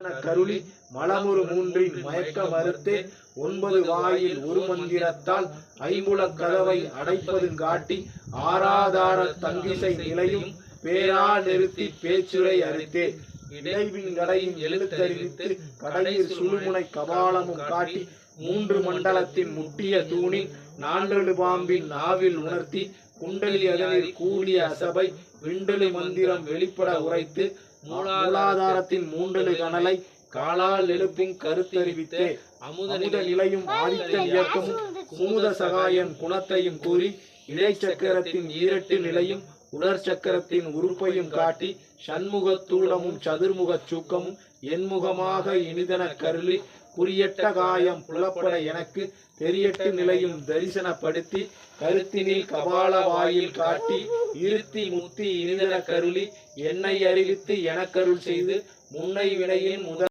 கருளி மலமுறு மூன்றின் மயக்க மறுத்து ஒன்பது வாயில் ஒரு மந்திரத்தால் ஐம்புலக் கதவை அடைப்பதும் காட்டி ஆராதார தங்கிசை நிலையும் பேரா நிறுத்தி பேச்சுரை அறித்தே. இடைவின் கடையின் எழுத்தறிவித்து கடையில் சுழுமுனை கபாலமும் காட்டி மூன்று மண்டலத்தின் முட்டிய தூணில் நான்கு பாம்பின் நாவில் உணர்த்தி குண்டலி அதனில் கூடிய அசபை விண்டலி மந்திரம் வெளிப்பட உரைத்து மூலாதாரத்தின் மூன்றெழு கனலை காலால் எழுப்பும் கருத்தறிவித்தே அமுத நிலையும் ஆதித்த இயக்கமும் குமுத சகாயன் குணத்தையும் கூறி இடைச்சக்கரத்தின் ஈரட்டு நிலையும் உடற் சக்கரத்தின் உறுப்பையும் காட்டி சண்முகத்தூடமும் சதுர்முகச் சூக்கமும் என்முகமாக இனிதன கருளி குறியட்ட காயம் புலப்பட எனக்கு தெரியட்டு நிலையும் தரிசனப்படுத்தி கருத்தினில் கபால வாயில் காட்டி இருத்தி முத்தி இனிதன கருளி என்னை அறிவித்து எனக்கருள் செய்து முன்னை வினையின் முதல்